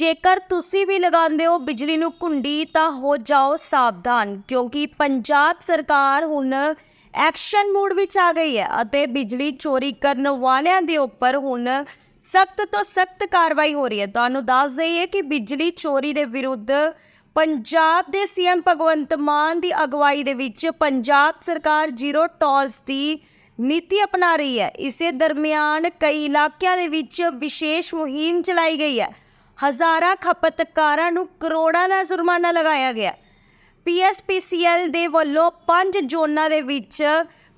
ਜੇਕਰ ਤੁਸੀਂ ਵੀ ਲਗਾਉਂਦੇ ਹੋ ਬਿਜਲੀ ਨੂੰ ਕੁੰਡੀ ਤਾਂ ਹੋ ਜਾਓ ਸਾਵਧਾਨ, ਕਿਉਂਕਿ ਪੰਜਾਬ ਸਰਕਾਰ ਹੁਣ ਐਕਸ਼ਨ ਮੋਡ ਵਿੱਚ ਆ ਗਈ ਹੈ ਅਤੇ ਬਿਜਲੀ ਚੋਰੀ ਕਰਨ ਵਾਲਿਆਂ ਦੇ ਉੱਪਰ ਹੁਣ ਸਖਤ ਤੋਂ ਸਖਤ ਕਾਰਵਾਈ ਹੋ ਰਹੀ ਹੈ। ਤੁਹਾਨੂੰ ਦੱਸ ਦਈਏ ਕਿ ਬਿਜਲੀ ਚੋਰੀ ਦੇ ਵਿਰੁੱਧ ਪੰਜਾਬ ਦੇ ਸੀਐਮ ਭਗਵੰਤ ਮਾਨ ਦੀ ਅਗਵਾਈ ਦੇ ਵਿੱਚ ਪੰਜਾਬ ਸਰਕਾਰ ਜ਼ੀਰੋ ਟੋਲਸ ਦੀ ਨੀਤੀ ਅਪਣਾ ਰਹੀ ਹੈ। ਇਸੇ ਦਰਮਿਆਨ ਕਈ ਇਲਾਕਿਆਂ ਦੇ ਵਿੱਚ ਵਿਸ਼ੇਸ਼ ਮੁਹਿੰਮ ਚਲਾਈ ਗਈ ਹੈ। ਹਜ਼ਾਰਾਂ ਖਪਤਕਾਰਾਂ ਨੂੰ ਕਰੋੜਾਂ ਦਾ ਜੁਰਮਾਨਾ ਲਗਾਇਆ ਗਿਆ। ਪੀਐਸਪੀਸੀਐਲ ਦੇ ਵੱਲੋਂ ਪੰਜ ਜ਼ੋਨਾਂ ਦੇ ਵਿੱਚ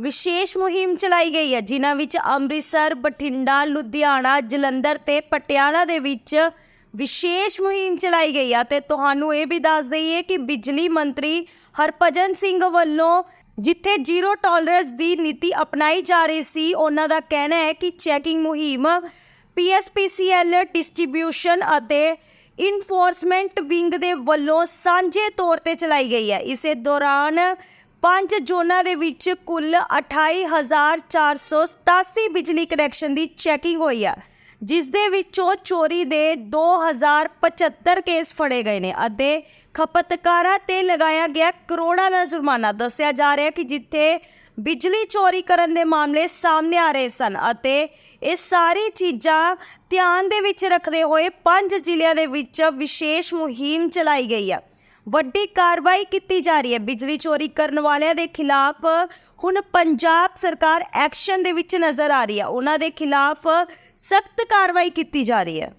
ਵਿਸ਼ੇਸ਼ ਮੁਹਿੰਮ ਚਲਾਈ ਗਈ ਹੈ, ਜਿਨ੍ਹਾਂ ਵਿੱਚ ਅੰਮ੍ਰਿਤਸਰ, ਬਠਿੰਡਾ, ਲੁਧਿਆਣਾ, ਜਲੰਧਰ ਤੇ ਪਟਿਆਲਾ ਦੇ ਵਿੱਚ ਵਿਸ਼ੇਸ਼ ਮੁਹਿੰਮ ਚਲਾਈ ਗਈ ਹੈ। ਤੇ ਤੁਹਾਨੂੰ ਇਹ ਵੀ ਦੱਸ ਦਈਏ ਕਿ ਬਿਜਲੀ ਮੰਤਰੀ ਹਰਭਜਨ ਸਿੰਘ ਵੱਲੋਂ ਜਿੱਥੇ ਜ਼ੀਰੋ ਟੋਲਰੈਂਸ ਦੀ ਨੀਤੀ ਅਪਣਾਈ ਜਾ ਰਹੀ ਸੀ, ਉਹਨਾਂ ਦਾ ਕਹਿਣਾ ਹੈ ਕਿ ਚੈਕਿੰਗ ਮੁਹਿੰਮ ਪੀਐਸਪੀਸੀਐਲ ਡਿਸਟ੍ਰੀਬਿਊਸ਼ਨ ਅਤੇ ਇਨਫੋਰਸਮੈਂਟ ਵਿੰਗ ਦੇ ਵੱਲੋਂ ਸਾਂਝੇ ਤੌਰ ਤੇ ਚਲਾਈ ਗਈ ਹੈ। ਇਸੇ ਦੌਰਾਨ ਪੰਜ ਜ਼ੋਨਾਂ ਦੇ ਵਿੱਚ ਕੁੱਲ 28487 ਬਿਜਲੀ ਕਨੈਕਸ਼ਨ ਦੀ ਚੈਕਿੰਗ ਹੋਈ ਹੈ ਜਿਸ ਦੇ ਵਿੱਚੋਂ ਚੋਰੀ ਦੇ 2075 ਕੇਸ ਫੜੇ ਗਏ ਨੇ ਅਤੇ ਖਪਤਕਾਰਾਂ ਤੇ ਲਗਾਇਆ ਗਿਆ ਕਰੋੜਾਂ ਦਾ ਜੁਰਮਾਨਾ। ਦੱਸਿਆ ਜਾ ਰਿਹਾ ਕਿ ਜਿੱਥੇ ਬਿਜਲੀ ਚੋਰੀ ਕਰਨ ਦੇ ਮਾਮਲੇ ਸਾਹਮਣੇ ਆ ਰਹੇ ਸਨ ਅਤੇ ਇਹ ਸਾਰੀ ਚੀਜ਼ਾਂ ਧਿਆਨ ਦੇ ਵਿੱਚ ਰੱਖਦੇ ਹੋਏ ਪੰਜ ਜ਼ਿਲ੍ਹਿਆਂ ਦੇ ਵਿੱਚ ਵਿਸ਼ੇਸ਼ ਮੁਹਿੰਮ ਚਲਾਈ ਗਈ ਹੈ ਵੱਡੀ ਕਾਰਵਾਈ ਕੀਤੀ ਜਾ ਰਹੀ ਹੈ ਬਿਜਲੀ ਚੋਰੀ ਕਰਨ ਵਾਲਿਆਂ ਦੇ ਖਿਲਾਫ। ਹੁਣ ਪੰਜਾਬ ਸਰਕਾਰ ਐਕਸ਼ਨ ਦੇ ਵਿੱਚ ਨਜ਼ਰ ਆ ਰਹੀ ਹੈ। ਉਹਨਾਂ ਦੇ ਖਿਲਾਫ ਸਖਤ ਕਾਰਵਾਈ ਕੀਤੀ ਜਾ ਰਹੀ ਹੈ।